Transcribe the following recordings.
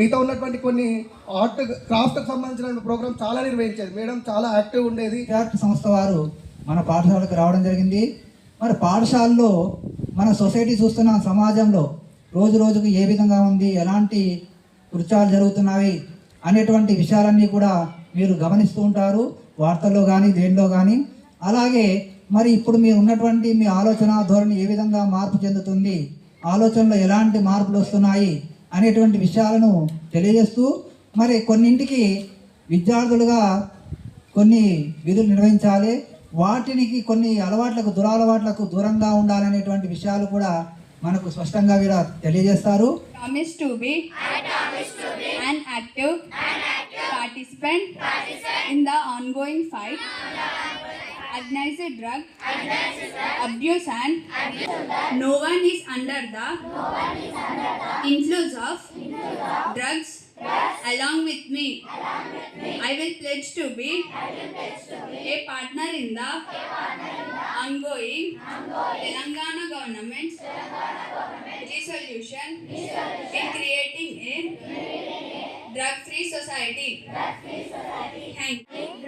మిగతా ఉన్నటువంటి కొన్ని ఆర్ట్ క్రాఫ్ట్కి సంబంధించిన ప్రోగ్రామ్ చాలా నిర్వహించేది. మేడం చాలా యాక్టివ్ ఉండేది. క్రాఫ్ట్ సంస్థ వారు మన పాఠశాలకు రావడం జరిగింది. మరి పాఠశాలలో మన సొసైటీ చూస్తున్న సమాజంలో రోజు రోజుకు ఏ విధంగా ఉంది ఎలాంటి కృత్యాలు జరుగుతున్నాయి అనేటువంటి విషయాలన్నీ కూడా మీరు గమనిస్తూ ఉంటారు. వార్తల్లో కానీ దేనిలో కానీ అలాగే మరి ఇప్పుడు మీరు ఉన్నటువంటి మీ ఆలోచన ధోరణి ఏ విధంగా మార్పు చెందుతుంది? ఆలోచనలో ఎలాంటి మార్పులు వస్తున్నాయి? అనేటువంటి విషయాలను తెలియజేస్తూ మరి కొన్నింటికి విద్యార్థులుగా కొన్ని విధులు నిర్వహించాలి. వాటికి కొన్ని అలవాట్లకు దురలవాట్లకు దూరంగా ఉండాలనేటువంటి విషయాలు కూడా మనకు స్పష్టంగా వీడ తెలియజేస్తారు. Promise to be, an active, participant, in the ongoing fight. Against drug, abuse and no one is under the influence of drugs along with me. I will pledge to be a partner in the ongoing Telangana government's resolution in creating a drug-free society.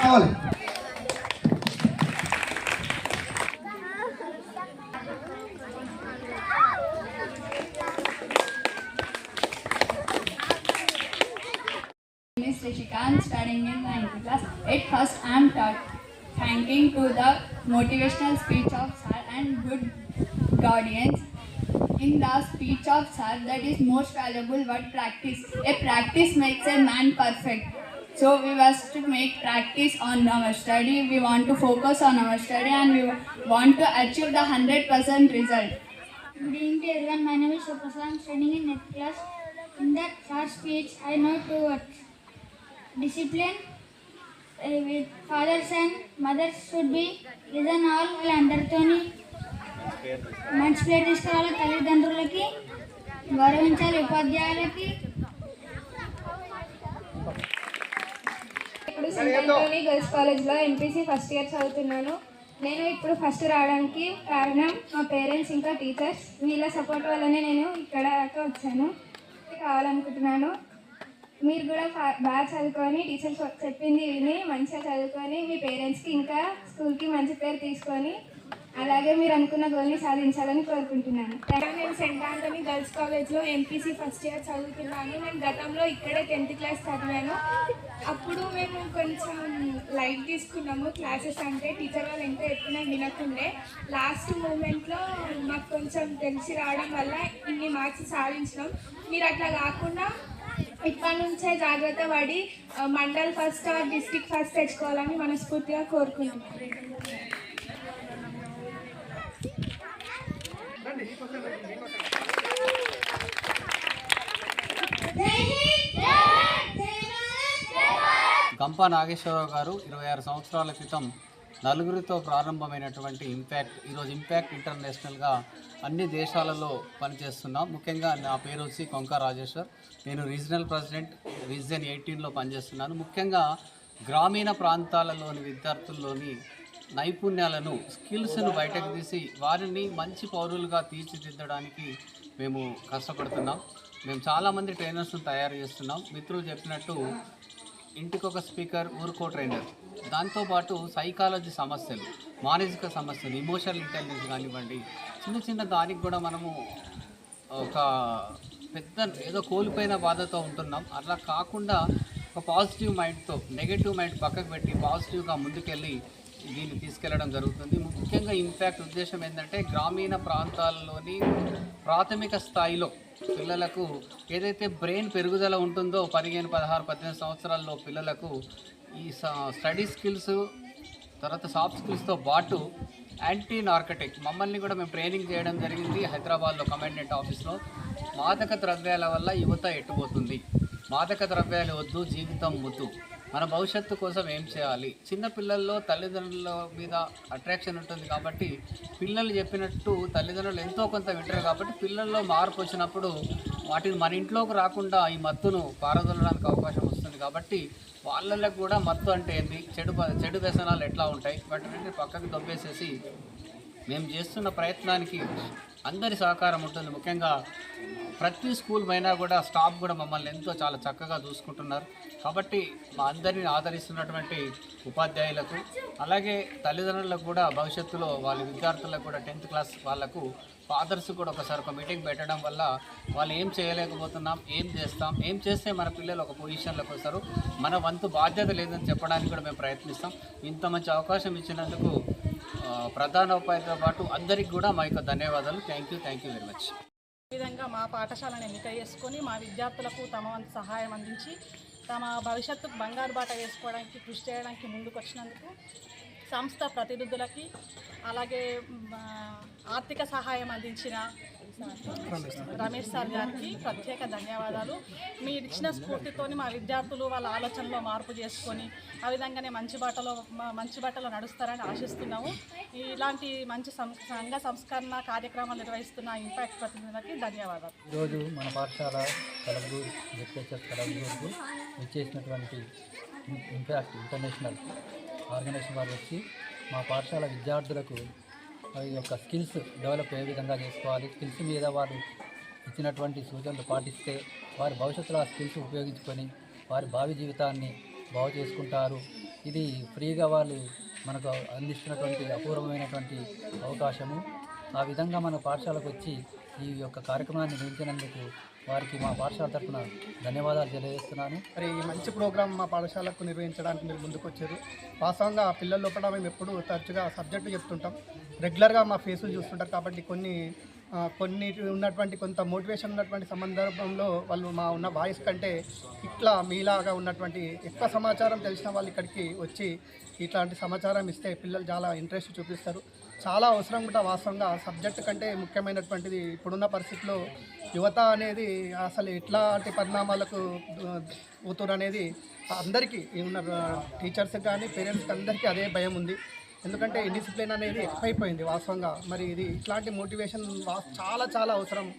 కావాలి Miss Rishikant studying in 9th class. At first, I am taught thanking to the motivational speech of sir and good guardians. in the speech of sir that is most valuable what practice. A practice makes a man perfect. So we must make practice on our study. We want to focus on our study and we want to achieve the 100% result. Good evening to everyone. My name is Shopasa. I'm studying in 8th class. In that first speech, I know two words. Discipline uh, with father, son, mother should be. Listen all will understand మంచి పేరు తీసుకురావాలి తల్లిదండ్రులకి గౌరవించాలి ఉపాధ్యాయులకి. ఇప్పుడు సింగంలోని girls కాలేజ్లో MPC first year చదువుతున్నాను. నేను ఇప్పుడు ఫస్ట్ రావడానికి కారణం మా పేరెంట్స్ ఇంకా టీచర్స్ వీళ్ళ సపోర్ట్ వల్లనే నేను ఇక్కడ వచ్చాను. కావాలనుకుంటున్నాను. మీరు కూడా బాగా చదువుకొని టీచర్స్ చెప్పింది విని మంచిగా చదువుకొని మీ పేరెంట్స్కి ఇంకా స్కూల్కి మంచి పేరు తీసుకొని అలాగే మీరు అనుకున్న గోల్ని సాధించాలని కోరుకుంటున్నాను. నేను సెంట్ ఆంటనీ గర్ల్స్ కాలేజ్లో ఎంపీసీ ఫస్ట్ ఇయర్ చదువుతున్నాను. నేను గతంలో ఇక్కడే టెన్త్ క్లాస్ చదివాను. అప్పుడు మేము కొంచెం లైట్ తీసుకున్నాము. క్లాసెస్ అంటే టీచర్ వాళ్ళు ఎంత చెప్పినా వినకుండే. లాస్ట్ మూమెంట్లో మాకు కొంచెం తెలిసి రావడం వల్ల ఇన్ని మార్క్స్ సాధించినాం. మీరు అట్లా కాకుండా ఇప్పటి నుంచే జాగ్రత్త పడి mandal first or district first తెచ్చుకోవాలని మనస్ఫూర్తిగా కోరుకుంటున్నాను. గంప నాగేశ్వరరావు గారు ఇరవై ఆరు సంవత్సరాల క్రితం నలుగురితో ప్రారంభమైనటువంటి ఇంపాక్ట్ ఈరోజు ఇంపాక్ట్ ఇంటర్నేషనల్గా అన్ని దేశాలలో పనిచేస్తున్నాం. ముఖ్యంగా నా పేరు వచ్చి కొంక రాజేశ్వర్. నేను రీజనల్ ప్రెసిడెంట్ రీజన్ ఎయిటీన్లో పనిచేస్తున్నాను. ముఖ్యంగా గ్రామీణ ప్రాంతాలలోని విద్యార్థుల్లోని నైపుణ్యాలను స్కిల్స్ను బయటకు తీసి వారిని మంచి పౌరులుగా తీర్చిదిద్దడానికి మేము కష్టపడుతున్నాం. మేము చాలామంది ట్రైనర్స్ను తయారు చేస్తున్నాం. మిత్రులు చెప్పినట్టు ఇంటికి ఒక స్పీకర్ ఊరుకో ట్రైనర్. దాంతోపాటు సైకాలజీ సమస్యలు మానసిక సమస్యలు ఇమోషనల్ ఇంటెలిజెన్స్ కానివ్వండి చిన్న చిన్న దానికి కూడా మనము ఒక పెద్ద ఏదో కోల్పోయిన బాధతో ఉంటున్నాం. అట్లా కాకుండా ఒక పాజిటివ్ మైండ్తో నెగిటివ్ మైండ్ పక్కకు పెట్టి పాజిటివ్గా ముందుకెళ్ళి దీన్ని తీసుకెళ్ళడం జరుగుతుంది. ముఖ్యంగా ఇంపాక్ట్ ఉద్దేశం ఏంటంటే గ్రామీణ ప్రాంతాల్లోని ప్రాథమిక స్థాయిలో పిల్లలకు ఏదైతే బ్రెయిన్ పెరుగుదల ఉంటుందో పదిహేను పదహారు పద్దెనిమిది సంవత్సరాల్లో పిల్లలకు ఈ స్టడీ స్కిల్స్ తర్వాత సాఫ్ట్ స్కిల్స్తో పాటు యాంటీ నార్కటిక్ మమ్మల్ని కూడా మేము ట్రైనింగ్ చేయడం జరిగింది హైదరాబాద్లో కమాండెంట్ ఆఫీస్లో. మాదక ద్రవ్యాల వల్ల యువత ఎట్టుపోతుంది. మాదక ద్రవ్యాలు వద్దు జీవితం ముద్దు. మన భవిష్యత్తు కోసం ఏం చేయాలి? చిన్న పిల్లల్లో తల్లిదండ్రుల మీద అట్రాక్షన్ ఉంటుంది కాబట్టి పిల్లలు చెప్పినట్టు తల్లిదండ్రులు ఎంతో కొంత వింటారు కాబట్టి పిల్లల్లో మార్పు వచ్చినప్పుడు వాటిని మన ఇంట్లోకి రాకుండా ఈ మత్తును పారదొలడానికి అవకాశం వస్తుంది కాబట్టి వాళ్ళకి కూడా మత్తు అంటే ఏంటి చెడు చెడు వ్యసనాలు ఎట్లా ఉంటాయి? వాటిని పక్కకు దొబ్బేసేసి మేము చేస్తున్న ప్రయత్నానికి అందరి సహకారం ఉంటుంది. ముఖ్యంగా ప్రతి స్కూల్ పైన కూడా స్టాఫ్ కూడా మమ్మల్ని ఎంతో చాలా చక్కగా చూసుకుంటున్నారు. కాబట్టి మా అందరిని ఆదరిస్తున్నటువంటి ఉపాధ్యాయులకు అలాగే తల్లిదండ్రులకు కూడా భవిష్యత్తులో వాళ్ళ విద్యార్థులకు కూడా టెన్త్ క్లాస్ వాళ్ళకు ఫాదర్స్ కూడా ఒకసారి ఒక మీటింగ్ పెట్టడం వల్ల వాళ్ళు ఏం చేయలేకపోతున్నాం ఏం చేస్తాం ఏం చేస్తే మన పిల్లలు ఒక పొజిషన్లోకి వస్తారు. మన వంతు బాధ్యత లేదని చెప్పడానికి కూడా మేము ప్రయత్నిస్తాం. ఇంత మంచి అవకాశం ఇచ్చినందుకు ప్రధాన ఉపాధితో పాటు అందరికి కూడా మా యొక్క ధన్యవాదాలు. Thank you thank you very much ఈ విధంగా మా పాఠశాలను ఎన్నిక చేసుకొని మా విద్యార్థులకు తమ వంతు సహాయం అందించి తమ భవిష్యత్తుకు బంగారు బాట వేసుకోవడానికి కృషి చేయడానికి ముందుకు వచ్చినందుకు సంస్థ ప్రతినిధులకి అలాగే ఆర్థిక సహాయం అందించిన రమేష్ సార్ గారికి ప్రత్యేక ధన్యవాదాలు. మీరు ఇచ్చిన స్ఫూర్తితోని మా విద్యార్థులు వాళ్ళ ఆలోచనలో మార్పు చేసుకొని ఆ విధంగానే మంచి బాటలో మంచి బాటలో నడుస్తారని ఆశిస్తున్నాము. ఇలాంటి మంచి సంఘ సంస్కరణ కార్యక్రమాలు నిర్వహిస్తున్న ఇంపాక్ట్ ప్రతినిధులకి ధన్యవాదాలు. ఈరోజు మన పాఠశాల కలబూరు లిటరేచర్ కలబూరుకు ఇచ్చేసినటువంటి ఇంపాక్ట్ ఇంటర్నేషనల్ ఆర్గనైజేషన్ వారు వచ్చి మా పాఠశాల విద్యార్థులకు యొక్క స్కిల్స్ డెవలప్ ఏ విధంగా చేసుకోవాలి? స్కిల్స్ మీద వారు ఇచ్చినటువంటి సూచనలు పాటిస్తే వారి భవిష్యత్తులో ఆ స్కిల్స్ ఉపయోగించుకొని వారి భావి జీవితాన్ని బాగు చేసుకుంటారు. ఇది ఫ్రీగా వాళ్ళు మనకు అందిస్తున్నటువంటి అపూర్వమైనటువంటి అవకాశము. ఆ విధంగా మన పాఠశాలకు వచ్చి ఈ యొక్క కార్యక్రమాన్ని నిర్వహించినందుకు వారికి మా పాఠశాల తరఫున ధన్యవాదాలు తెలియజేస్తున్నాను. మరి ఈ మంచి ప్రోగ్రామ్ మా పాఠశాలకు నిర్వహించడానికి మీరు ముందుకొచ్చారు. వాస్తవంగా పిల్లల లోపల మేము ఎప్పుడూ తరచుగా సబ్జెక్టు చెప్తుంటాం. రెగ్యులర్గా మా ఫేసులు చూస్తుంటారు కాబట్టి కొన్ని కొన్ని ఉన్నటువంటి కొంత మోటివేషన్ ఉన్నటువంటి సందర్భంలో వాళ్ళు మా ఉన్న వాయిస్ కంటే ఇట్లా మీలాగా ఉన్నటువంటి ఎక్కువ సమాచారం తెలిసిన వాళ్ళు ఇక్కడికి వచ్చి ఇట్లాంటి సమాచారం ఇస్తే పిల్లలు చాలా ఇంట్రెస్ట్ చూపిస్తారు. చాలా అవసరం కూడా వాస్తవంగా. సబ్జెక్ట్ కంటే ముఖ్యమైనటువంటిది ఇప్పుడున్న పరిస్థితిలో యువత అనేది అసలు ఎట్లాంటి పరిణామాలకు పోతురు అనేది అందరికీ ఉన్న టీచర్స్కి కానీ పేరెంట్స్కి అందరికీ అదే భయం ఉంది. ఎందుకంటే డిసిప్లిన్ అనేది ఎక్కువైపోయింది వాస్తవంగా. మరి ఇది ఇట్లాంటి మోటివేషన్ చాలా చాలా అవసరం.